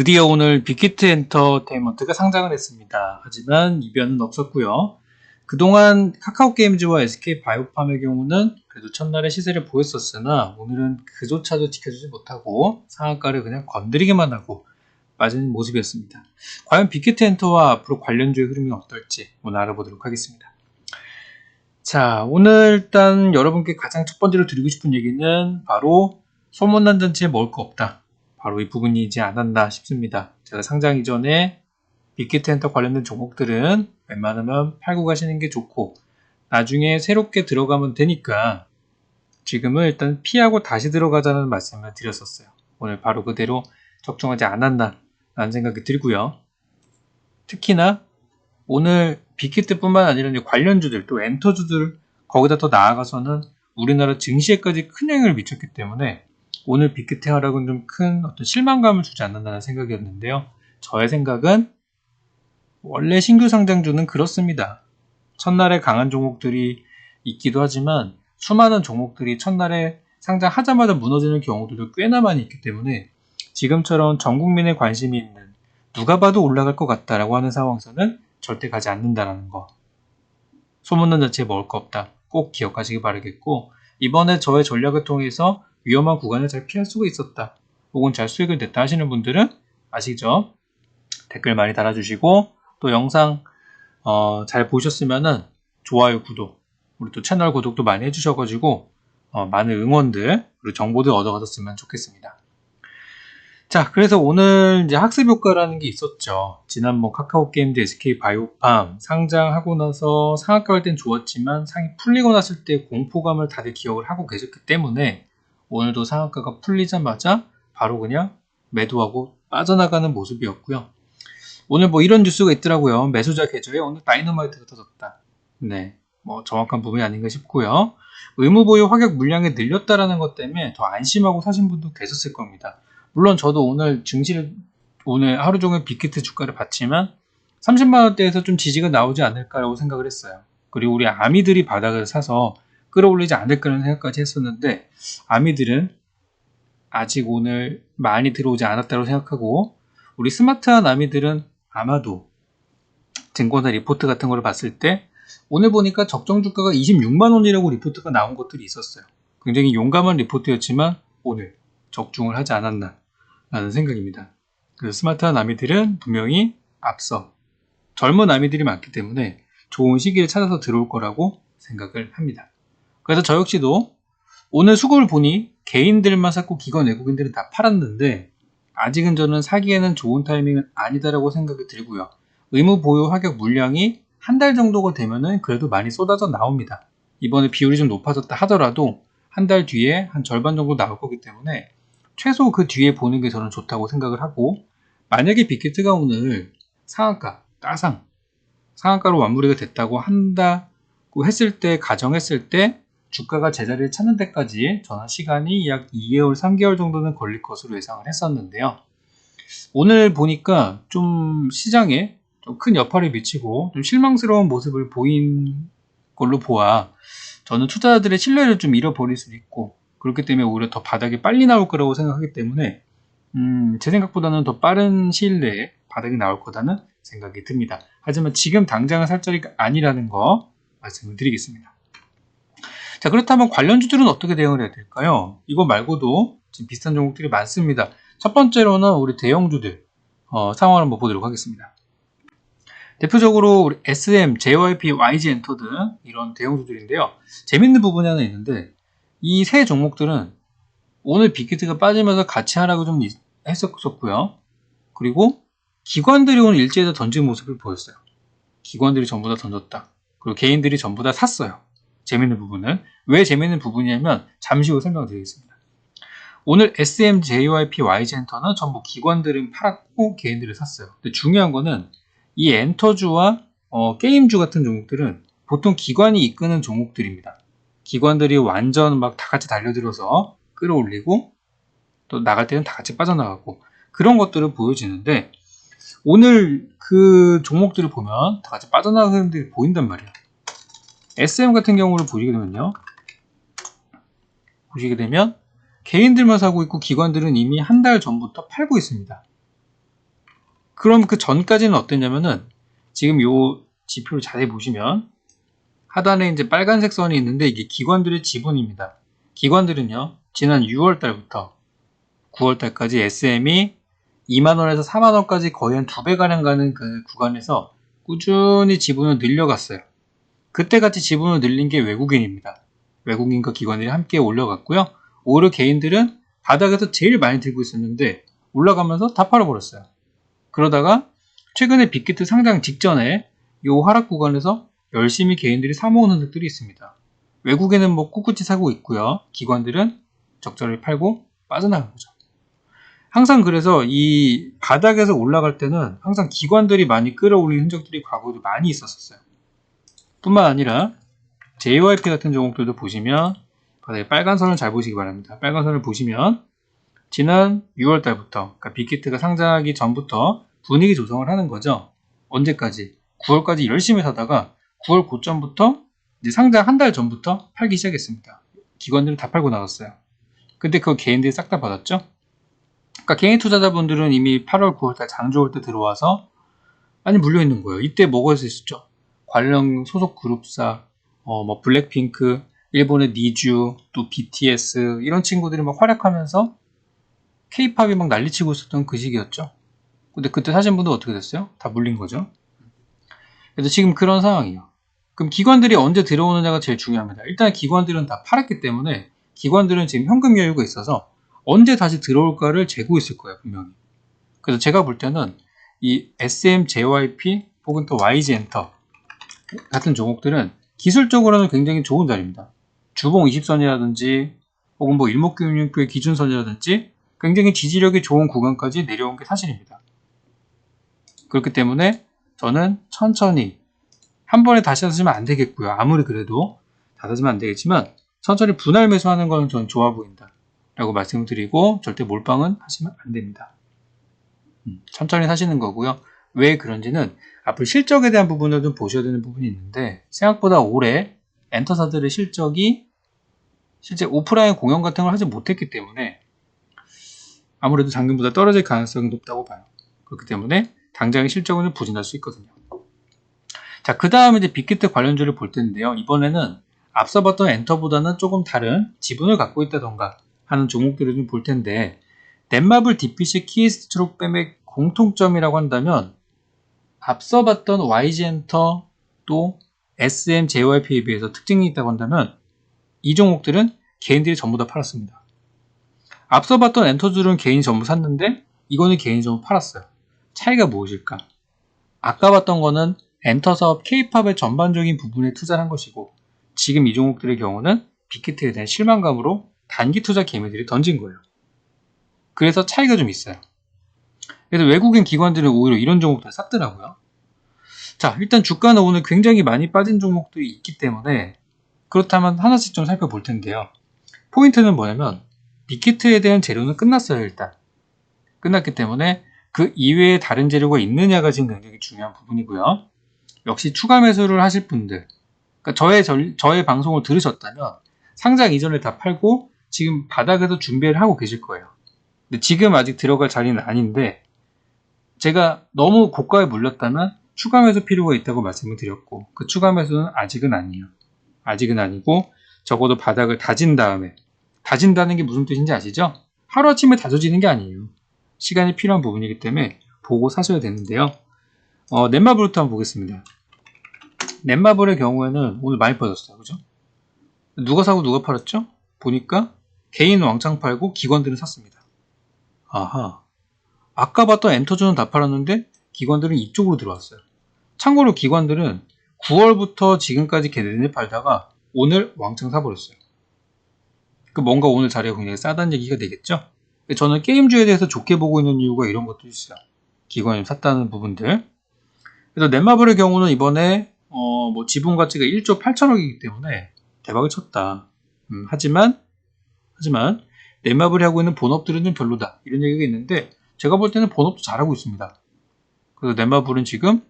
드디어 오늘 빅히트 엔터테인먼트가 상장을 했습니다. 하지만 이변은 없었고요. 그동안 카카오 게임즈와 SK 바이오팜의 경우는 그래도 첫날에 시세를 보였었으나 오늘은 그조차도 지켜주지 못하고 상한가를 그냥 건드리기만 하고 빠지는 모습이었습니다. 과연 빅히트 엔터와 앞으로 관련주의 흐름이 어떨지 오늘 알아보도록 하겠습니다. 자, 오늘 일단 여러분께 가장 첫 번째로 드리고 싶은 얘기는 바로 소문난 잔치에 먹을 거 없다. 바로 이 부분이지 않았나 싶습니다. 제가 상장 이전에 빅히트 엔터 관련된 종목들은 웬만하면 팔고 가시는 게 좋고 나중에 새롭게 들어가면 되니까 지금은 일단 피하고 다시 들어가자는 말씀을 드렸었어요. 오늘 바로 그대로 적중하지 않았나 라는 생각이 들고요. 특히나 오늘 빅히트뿐만 아니라 관련주들 또 엔터주들 거기다 더 나아가서는 우리나라 증시에까지 큰 영향을 미쳤기 때문에 오늘 하락은 좀큰 어떤 실망감을 주지 않는다는 생각이었는데요. 저의 생각은 원래 신규 상장주는 그렇습니다. 첫날에 강한 종목들이 있기도 하지만 수많은 종목들이 첫날에 상장하자마자 무너지는 경우들도 꽤나 많이 있기 때문에 지금처럼 전 국민의 관심이 있는 누가 봐도 올라갈 것 같다라고 하는 상황에서는 절대 가지 않는다라는 거. 소문난 자체에 먹을 거 없다. 꼭 기억하시기 바라겠고 이번에 저의 전략을 통해서 위험한 구간을 잘 피할 수가 있었다. 혹은 잘 수익을 냈다 하시는 분들은 아시죠? 댓글 많이 달아주시고 또 영상 어, 잘 보셨으면은 좋아요, 구독, 우리 또 채널 구독도 많이 해주셔가지고 어, 많은 응원들 그리고 정보들 얻어가셨으면 좋겠습니다. 자, 그래서 오늘 이제 학습 효과라는 게 있었죠. 지난 뭐 카카오 게임즈, SK 바이오팜 상장하고 나서 상한가 할땐 좋았지만 상이 풀리고 났을 때 공포감을 다들 기억을 하고 계셨기 때문에 오늘도 상한가가 풀리자마자 바로 그냥 매도하고 빠져나가는 모습이었고요. 오늘 뭐 이런 뉴스가 있더라고요. 매수자 계좌에 오늘 다이너마이트가 터졌다. 네. 뭐 정확한 부분이 아닌가 싶고요. 의무 보유 확약 물량이 늘렸다라는 것 때문에 더 안심하고 사신 분도 계셨을 겁니다. 물론 저도 오늘 증시를 오늘 하루 종일 빅히트 주가를 봤지만 30만 원대에서 좀 지지가 나오지 않을까라고 생각을 했어요. 그리고 우리 아미들이 바닥을 사서 끌어올리지 않을까라는 생각까지 했었는데 아미들은 아직 오늘 많이 들어오지 않았다고 생각하고 우리 스마트한 아미들은 아마도 증권사 리포트 같은 걸 봤을 때 오늘 보니까 적정 주가가 26만 원이라고 리포트가 나온 것들이 있었어요. 굉장히 용감한 리포트였지만 오늘 적중을 하지 않았나 라는 생각입니다. 그 스마트한 아미들은 분명히 앞서 젊은 아미들이 많기 때문에 좋은 시기를 찾아서 들어올 거라고 생각을 합니다. 그래서 저 역시도 오늘 수급을 보니 개인들만 샀고 기관 외국인들은 다 팔았는데 아직은 저는 사기에는 좋은 타이밍은 아니다라고 생각이 들고요. 의무 보유 하격 물량이 한 달 정도가 되면은 그래도 많이 쏟아져 나옵니다. 이번에 비율이 좀 높아졌다 하더라도 한 달 뒤에 한 절반 정도 나올 거기 때문에 최소 그 뒤에 보는 게 저는 좋다고 생각을 하고 만약에 빅히트가 오늘 상한가, 따상, 상한가로 완무리가 됐다고 한다고 했을 때, 가정했을 때 주가가 제자리를 찾는 데까지 저는 시간이 약 2개월, 3개월 정도는 걸릴 것으로 예상을 했었는데요. 오늘 보니까 좀 시장에 좀 큰 여파를 미치고 좀 실망스러운 모습을 보인 걸로 보아 저는 투자자들의 신뢰를 좀 잃어버릴 수도 있고 그렇기 때문에 오히려 더 바닥이 빨리 나올 거라고 생각하기 때문에 음, 제 생각보다는 더 빠른 시일 내에 바닥이 나올 거다는 생각이 듭니다. 하지만 지금 당장은 살 자리가 아니라는 거 말씀을 드리겠습니다. 자, 그렇다면 관련주들은 어떻게 대응을 해야 될까요? 이거 말고도 지금 비슷한 종목들이 많습니다. 첫 번째로는 우리 대형주들 어, 상황을 한번 보도록 하겠습니다. 대표적으로 우리 SM, JYP, YG 엔터 등 이런 대형주들인데요. 재밌는 부분이 하나 있는데 이 세 종목들은 오늘 빅히트가 빠지면서 같이 하라고 좀 했었고요. 그리고 기관들이 오늘 일제에다 던진 모습을 보였어요. 기관들이 전부 다 던졌다. 그리고 개인들이 전부 다 샀어요. 재밌는 부분은 왜 재밌는 부분이냐면 잠시 후 설명드리겠습니다. 오늘 SM, JYP, YG엔터는 전부 기관들은 팔았고 개인들을 샀어요. 근데 중요한 거는 이 엔터주와 어, 게임주 같은 종목들은 보통 기관이 이끄는 종목들입니다. 기관들이 완전 막 다 같이 달려들어서 끌어올리고 또 나갈 때는 다 같이 빠져나가고 그런 것들을 보여지는데 오늘 그 종목들을 보면 다 같이 빠져나가는 데 보인단 말이에요. SM 같은 경우를 보시게 되면요. 보시게 되면 개인들만 사고 있고 기관들은 이미 한 달 전부터 팔고 있습니다. 그럼 그 전까지는 어땠냐면은 지금 요 지표를 자세히 보시면 하단에 이제 빨간색 선이 있는데 이게 기관들의 지분입니다. 기관들은요, 지난 6월 달부터 9월 달까지 SM이 2만원에서 4만원까지 거의 한 두 배 가량 가는 그 구간에서 꾸준히 지분을 늘려갔어요. 그때 같이 지분을 늘린 게 외국인입니다. 외국인과 기관들이 함께 올려갔고요. 오히려 개인들은 바닥에서 제일 많이 들고 있었는데 올라가면서 다 팔아버렸어요. 그러다가 최근에 빅히트 상장 직전에 이 하락 구간에서 열심히 개인들이 사모으는 흔적들이 있습니다. 외국에는 뭐 꿋꿋이 사고 있고요. 기관들은 적절히 팔고 빠져나간 거죠. 항상 그래서 이 바닥에서 올라갈 때는 항상 기관들이 많이 끌어올린 흔적들이 과거에도 많이 있었어요. 뿐만 아니라 JYP 같은 종목들도 보시면 바닥에 빨간 선을 잘 보시기 바랍니다. 빨간 선을 보시면 지난 6월 달부터 그러니까 빅히트가 상장하기 전부터 분위기 조성을 하는 거죠. 언제까지? 9월까지 열심히 사다가 9월 고점부터 이제 상장 한 달 전부터 팔기 시작했습니다. 기관들은 다 팔고 나갔어요. 근데 그거 개인들이 싹 다 받았죠? 그러니까 개인 투자자분들은 이미 8월, 9월 달장 좋을 때 들어와서 많이 물려 있는 거예요. 이때 뭐가 있었죠? 관련 소속 그룹사, 어, 뭐 블랙핑크, 일본의 니쥬, 또 BTS 이런 친구들이 막 활약하면서 K-팝이 막 난리치고 있었던 그 시기였죠. 근데 그때 사신 분들 어떻게 됐어요? 다 물린 거죠. 그래서 지금 그런 상황이에요. 그럼 기관들이 언제 들어오느냐가 제일 중요합니다. 일단 기관들은 다 팔았기 때문에 기관들은 지금 현금 여유가 있어서 언제 다시 들어올까를 재고 있을 거예요, 분명히. 그래서 제가 볼 때는 이 SM, JYP 혹은 또 YG 엔터 같은 종목들은 기술적으로는 굉장히 좋은 자리입니다. 주봉 20선이라든지 혹은 뭐 일목균형표의 기준선이라든지 굉장히 지지력이 좋은 구간까지 내려온 게 사실입니다. 그렇기 때문에 저는 천천히 한 번에 다시 사시면 안 되겠고요. 아무리 그래도 다 사시면 안 되겠지만 천천히 분할 매수하는 저는 좋아 보인다. 라고 말씀을 드리고 절대 몰빵은 하시면 안 됩니다. 음, 천천히 사시는 거고요. 왜 그런지는 앞으로 실적에 대한 부분을 좀 보셔야 되는 부분이 있는데 생각보다 올해 엔터사들의 실적이 실제 오프라인 공연 같은 걸 하지 못했기 때문에 아무래도 작년보다 떨어질 가능성이 높다고 봐요. 그렇기 때문에 당장의 실적은 부진할 수 있거든요. 자, 그 다음에 이제 빅히트 관련주를 볼 텐데요. 이번에는 앞서 봤던 엔터보다는 조금 다른 지분을 갖고 있다던가 하는 종목들을 좀 볼 텐데 넷마블 DPC 키스트록 뱀의 공통점이라고 한다면 앞서 봤던 YG엔터 또 SM, JYP에 비해서 특징이 있다고 한다면 이 종목들은 개인들이 전부 다 팔았습니다. 앞서 봤던 엔터들은 개인이 전부 샀는데 이거는 개인이 전부 팔았어요. 차이가 무엇일까? 아까 봤던 거는 엔터 사업 K-팝의 전반적인 부분에 투자한 것이고 지금 이 종목들의 경우는 빅히트에 대한 실망감으로 단기 투자 개미들이 던진 거예요. 그래서 차이가 좀 있어요. 그래서 외국인 기관들은 오히려 이런 종목들 샀더라고요. 자, 일단 주가는 오늘 굉장히 많이 빠진 종목들이 있기 때문에 그렇다면 하나씩 좀 살펴볼 텐데요. 포인트는 뭐냐면 빅히트에 대한 재료는 끝났어요, 일단. 끝났기 때문에 그 이외에 다른 재료가 있느냐가 지금 굉장히 중요한 부분이고요. 역시 추가 매수를 하실 분들, 그러니까 저의, 저, 저의 방송을 들으셨다면 상장 이전에 다 팔고 지금 바닥에서 준비를 하고 계실 거예요. 근데 지금 아직 들어갈 자리는 아닌데 제가 너무 고가에 물렸다면 추가 매수 필요가 있다고 말씀을 드렸고 그 추가 매수는 아직은 아니에요. 아직은 아니고 적어도 바닥을 다진 다음에 다진다는 게 무슨 뜻인지 아시죠? 하루아침에 다져지는 게 아니에요. 시간이 필요한 부분이기 때문에 보고 사셔야 되는데요. 어, 넷마블부터 한번 보겠습니다. 넷마블의 경우에는 오늘 많이 빠졌어요. 그죠? 누가 사고 누가 팔았죠? 보니까 개인 왕창 팔고 기관들은 샀습니다. 아하. 아까 봤던 엔터존은 다 팔았는데 기관들은 이쪽으로 들어왔어요. 참고로 기관들은 9월부터 지금까지 걔네들 팔다가 오늘 왕창 사버렸어요. 그 뭔가 오늘 자리가 굉장히 싸다는 얘기가 되겠죠? 저는 게임주에 대해서 좋게 보고 있는 이유가 이런 것도 있어요. 기관이 샀다는 부분들. 그래서 넷마블의 경우는 이번에 어, 뭐 지분 가치가 1조 8천억이기 때문에 대박을 쳤다. 음, 하지만 하지만 넷마블이 하고 있는 본업들은 좀 별로다. 이런 얘기가 있는데 제가 볼 때는 본업도 잘하고 있습니다. 그래서 넷마블은 지금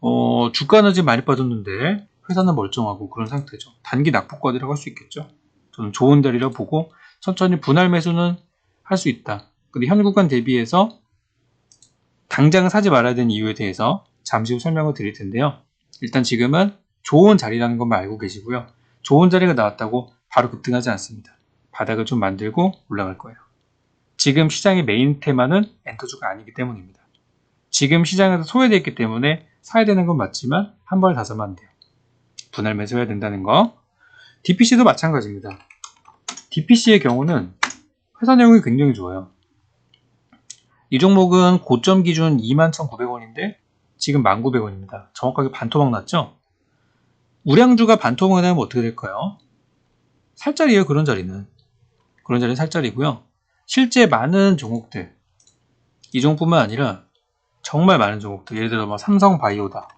어, 주가는 지금 많이 빠졌는데 회사는 멀쩡하고 그런 상태죠. 단기 낙폭과이라고 할 수 있겠죠. 저는 좋은 자리라 보고 천천히 분할 매수는 할 수 있다. 근데 현 구간 대비해서 당장 사지 말아야 되는 이유에 대해서 잠시 후 설명을 드릴 텐데요. 일단 지금은 좋은 자리라는 것만 알고 계시고요. 좋은 자리가 나왔다고 바로 급등하지 않습니다. 바닥을 좀 만들고 올라갈 거예요. 지금 시장의 메인 테마는 엔터주가 아니기 때문입니다. 지금 시장에서 소외되어 있기 때문에 사야 되는 건 맞지만 한 번에 다 사면 안 돼요. 분할 매수해야 된다는 거. DPC도 마찬가지입니다. DPC의 경우는 회사 내용이 굉장히 좋아요. 이 종목은 고점 기준 21,900원인데 지금 1,900원입니다. 정확하게 반토막 났죠? 우량주가 반토막이 나면 어떻게 될까요? 살짜리예요 그런 자리는. 그런 자리는 살짜리고요. 실제 많은 종목들 이 종뿐만 아니라 정말 많은 종목들 예를 들어 뭐 삼성바이오다.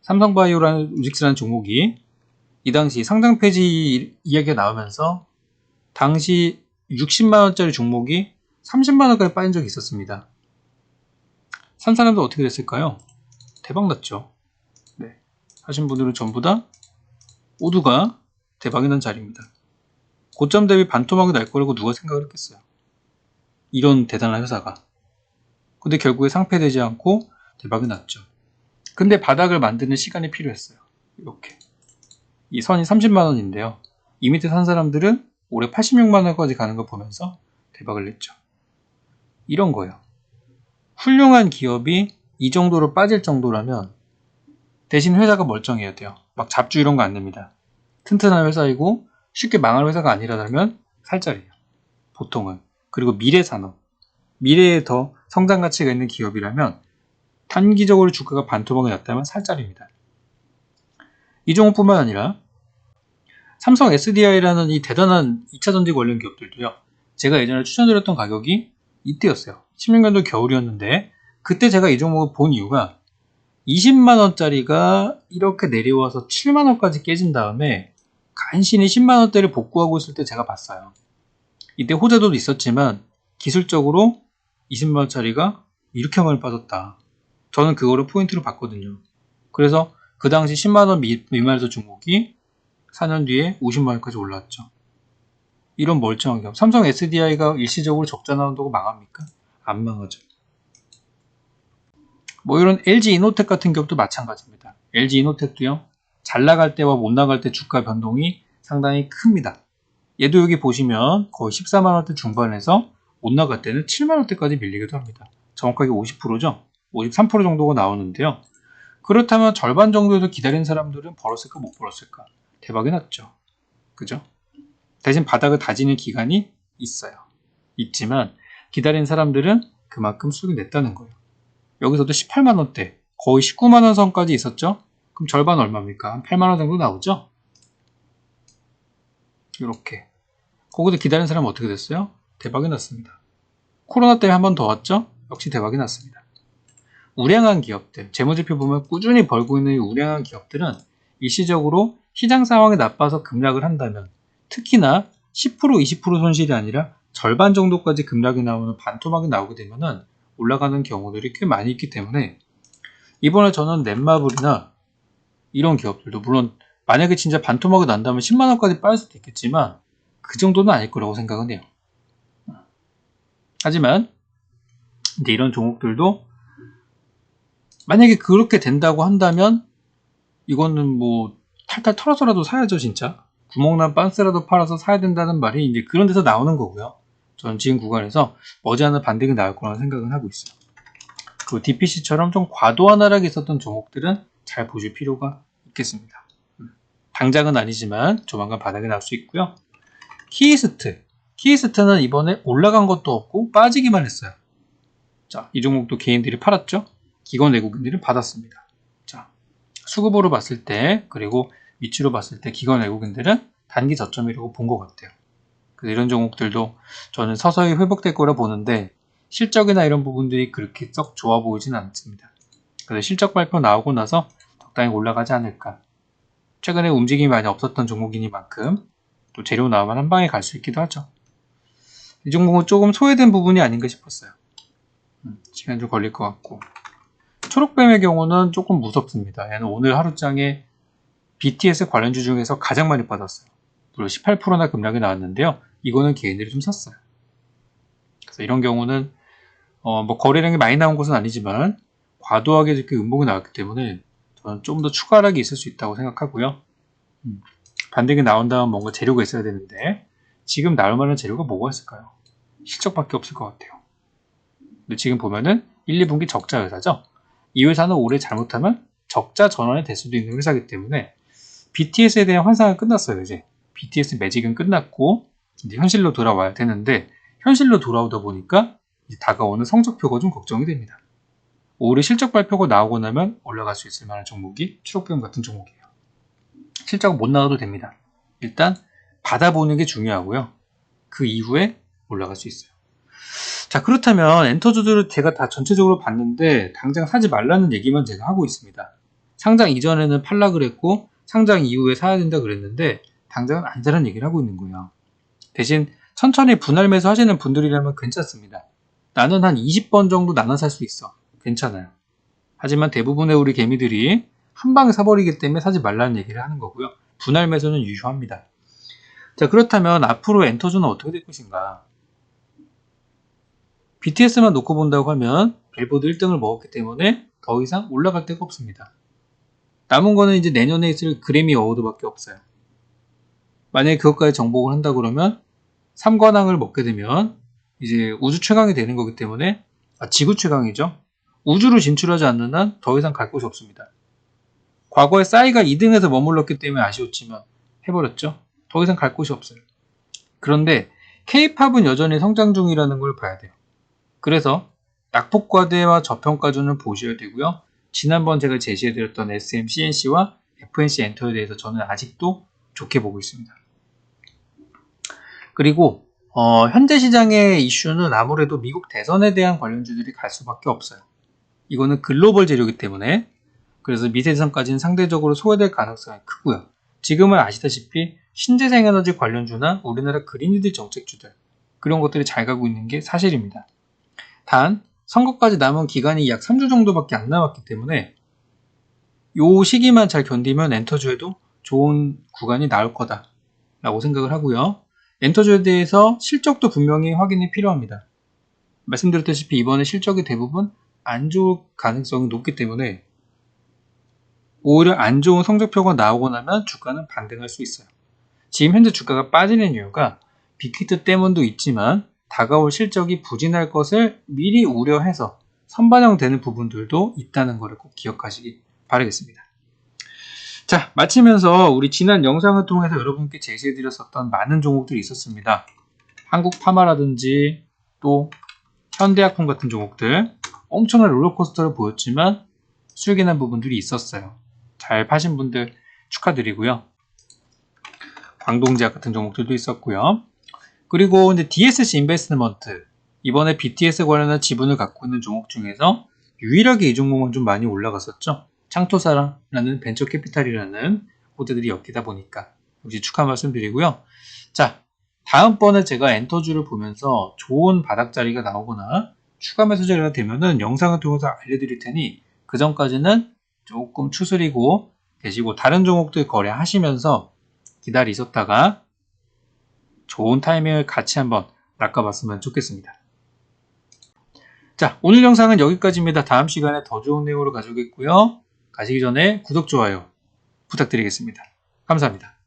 삼성바이오라는 우직스라는 종목이 이 당시 상장 폐지 이야기가 나오면서 당시 60만원짜리 종목이 30만원까지 빠진 적이 있었습니다. 산 사람들 어떻게 됐을까요? 대박 났죠. 네. 하신 분들은 전부 다 모두가 대박이 난 자리입니다. 고점 대비 반토막이 날 거라고 누가 생각을 했겠어요. 이런 대단한 회사가. 근데 결국에 상패되지 않고 대박이 났죠. 근데 바닥을 만드는 시간이 필요했어요. 이렇게. 이 선이 30만원인데요. 이 밑에 산 사람들은 올해 86만원까지 가는 걸 보면서 대박을 냈죠. 이런 거예요. 훌륭한 기업이 이 정도로 빠질 정도라면 대신 회사가 멀쩡해야 돼요. 막 잡주 이런 거안 냅니다. 튼튼한 회사이고 쉽게 망할 회사가 아니라면 살짜리예요. 보통은. 그리고 미래 산업. 미래에 더 성장 가치가 있는 기업이라면 단기적으로 주가가 반토막이 났다면 살짜리입니다. 이 종목뿐만 아니라 삼성 SDI라는 이 대단한 2차 전지 관련 기업들도요. 제가 예전에 추천드렸던 가격이 이때였어요. 16년도 겨울이었는데 그때 제가 이 종목을 본 이유가 20만 원짜리가 이렇게 내려와서 7만 원까지 깨진 다음에 간신히 10만 원대를 복구하고 있을 때 제가 봤어요. 이때 호재도 있었지만 기술적으로 20만원짜리가 이렇게 많이 빠졌다. 저는 그거를 포인트로 봤거든요. 그래서 그 당시 10만원 미만에서 종목이 4년 뒤에 50만원까지 올랐죠. 이런 멀쩡한 기업. 삼성 SDI가 일시적으로 적자 나온다고 망합니까? 안 망하죠. 뭐 이런 LG 이노텍 같은 기업도 마찬가지입니다. LG 이노텍도요. 잘 나갈 때와 못 나갈 때 주가 변동이 상당히 큽니다. 얘도 여기 보시면 거의 14만원대 중반에서 못 나갈 때는 7만원대까지 밀리기도 합니다. 정확하게 50%죠? 53% 정도가 나오는데요. 그렇다면 절반 정도에도 기다린 사람들은 벌었을까 못 벌었을까? 대박이 났죠. 그죠? 대신 바닥을 다지는 기간이 있어요. 있지만 기다린 사람들은 그만큼 수익이 냈다는 거예요. 여기서도 18만원대, 거의 19만원 선까지 있었죠? 그럼 절반 얼마입니까? 한 8만원 정도 나오죠? 이렇게. 거기서 기다린 사람은 어떻게 됐어요? 대박이 났습니다. 코로나 때문에 한 번 더 왔죠? 역시 대박이 났습니다. 우량한 기업들, 재무지표 보면 꾸준히 벌고 있는 우량한 기업들은 일시적으로 시장 상황이 나빠서 급락을 한다면 특히나 10% 20% 손실이 아니라 절반 정도까지 급락이 나오는 반토막이 나오게 되면 올라가는 경우들이 꽤 많이 있기 때문에 이번에 저는 넷마블이나 이런 기업들도 물론 만약에 진짜 반토막이 난다면 10만원까지 빠질 수도 있겠지만 그 정도는 아닐 거라고 생각은 해요. 하지만 이제 이런 종목들도 만약에 그렇게 된다고 한다면 이거는 뭐 탈탈 털어서라도 사야죠 진짜. 구멍난 빤스라도 팔아서 사야 된다는 말이 이제 그런 데서 나오는 거고요. 저는 지금 구간에서 머지않은 반등이 나올 거라는 생각은 하고 있어요. 그 DPC처럼 좀 과도한 하락이 있었던 종목들은 잘 보실 필요가 있겠습니다. 음, 당장은 아니지만 조만간 바닥이 날수 있고요 키이스트 키이스트는 이번에 올라간 것도 없고 빠지기만 했어요 자, 이 종목도 개인들이 팔았죠 기관 외국인들이 받았습니다 자, 수급으로 봤을 때 그리고 위치로 봤을 때 기관 외국인들은 단기 저점이라고 본 것 같아요. 이런 종목들도 저는 서서히 회복될 거라 보는데 실적이나 이런 부분들이 그렇게 썩 좋아 보이진 않습니다. 그래서 실적 발표 나오고 나서 적당히 올라가지 않을까. 최근에 움직임이 많이 없었던 종목이니만큼 또 재료 나오면 한 방에 갈 수 있기도 하죠. 이 종목은 조금 소외된 부분이 아닌가 싶었어요. 음, 시간 좀 걸릴 것 같고. 초록뱀의 경우는 조금 무섭습니다. 얘는 오늘 하루장에 BTS 관련주 중에서 가장 많이 빠졌어요. 물론 18%나 급락이 나왔는데요. 이거는 개인들이 좀 샀어요. 그래서 이런 경우는 어, 뭐 거래량이 많이 나온 것은 아니지만 과도하게 이렇게 음봉이 나왔기 때문에 저는 좀 더 추가 하락이 있을 수 있다고 생각하고요. 음, 반등이 나온 다음 뭔가 재료가 있어야 되는데 지금 나올 만한 재료가 뭐가 있을까요? 실적밖에 없을 것 같아요. 근데 지금 보면은 1, 2분기 적자 회사죠. 이 회사는 올해 잘못하면 적자 전환이 될 수도 있는 회사이기 때문에 BTS에 대한 환상은 끝났어요, 이제. BTS 매직은 끝났고 이제 현실로 돌아와야 되는데 현실로 돌아오다 보니까 다가오는 성적표가 좀 걱정이 됩니다. 올해 실적 발표가 나오고 나면 올라갈 수 있을 만한 종목이 추록병 같은 종목이에요. 실적 못 나와도 됩니다. 일단 받아보는 게 중요하고요. 그 이후에 올라갈 수 있어요. 자 그렇다면 엔터 주들을 제가 다 전체적으로 봤는데 당장 사지 말라는 얘기만 제가 하고 있습니다. 상장 이전에는 팔라 그랬고 상장 이후에 사야 된다 그랬는데 당장은 안 사는 얘기를 하고 있는 거예요. 대신 천천히 분할 매수 하시는 분들이라면 괜찮습니다. 나는 한 20번 정도 나눠 살 수 있어. 괜찮아요. 하지만 대부분의 우리 개미들이 한 방에 사버리기 때문에 사지 말라는 얘기를 하는 거고요. 분할 매수는 유효합니다. 자, 그렇다면 앞으로 엔터주는 어떻게 될 것인가? BTS만 놓고 본다고 하면 벨보드 1등을 먹었기 때문에 더 이상 올라갈 데가 없습니다. 남은 거는 이제 내년에 있을 그래미 어워드밖에 없어요. 만약에 그것까지 정복을 한다 그러면 3관왕을 먹게 되면 이제 우주 최강이 되는 거기 때문에 아, 지구 최강이죠. 우주로 진출하지 않는 한 더 이상 갈 곳이 없습니다. 과거에 싸이가 2등에서 머물렀기 때문에 아쉬웠지만 해버렸죠. 더 이상 갈 곳이 없어요. 그런데 K-팝은 여전히 성장 중이라는 걸 봐야 돼요. 그래서 낙폭과대와 저평가준을 보셔야 되고요. 지난번 제가 제시해드렸던 SM, CNC와 FNC 엔터에 대해서 저는 아직도 좋게 보고 있습니다. 그리고 어, 현재 시장의 이슈는 아무래도 미국 대선에 대한 관련주들이 갈 수밖에 없어요. 이거는 글로벌 재료이기 때문에 그래서 미세선까지는 상대적으로 소외될 가능성이 크고요. 지금은 아시다시피 신재생에너지 관련주나 우리나라 그린이드 정책주들 그런 것들이 잘 가고 있는 게 사실입니다. 단 선거까지 남은 기간이 약 3주 정도밖에 안 남았기 때문에 요 시기만 잘 견디면 엔터주에도 좋은 구간이 나올 거다 라고 생각을 하고요. 엔터주에 대해서 실적도 분명히 확인이 필요합니다. 말씀드렸다시피 이번에 실적이 대부분 안 좋을 가능성이 높기 때문에 오히려 안 좋은 성적표가 나오고 나면 주가는 반등할 수 있어요. 지금 현재 주가가 빠지는 이유가 빅히트 때문도 있지만 다가올 실적이 부진할 것을 미리 우려해서 선반영되는 부분들도 있다는 것을 꼭 기억하시기 바라겠습니다. 자, 마치면서 우리 지난 영상을 통해서 여러분께 제시해드렸었던 많은 종목들이 있었습니다. 한국 파마라든지 또 현대약품 같은 종목들 엄청난 롤러코스터를 보였지만 수익이 난 부분들이 있었어요. 잘 파신 분들 축하드리고요. 광동제약 같은 종목들도 있었고요. 그리고 이제 DSC 인베스트먼트 이번에 BTS 관련한 지분을 갖고 있는 종목 중에서 유일하게 이 종목은 좀 많이 올라갔었죠. 창토사라는 벤처 캐피탈이라는 호재들이 엮이다 보니까 역시 축하 말씀드리고요. 자, 다음번에 제가 엔터주를 보면서 좋은 바닥 자리가 나오거나 추가 매수 자리가 되면은 영상을 통해서 알려드릴 테니 그 전까지는 조금 추스리고 계시고 다른 종목들 거래하시면서 기다리셨다가 좋은 타이밍을 같이 한번 낚아봤으면 좋겠습니다. 자, 오늘 영상은 여기까지입니다. 다음 시간에 더 좋은 내용으로 가져오겠고요. 가시기 전에 구독, 좋아요 부탁드리겠습니다. 감사합니다.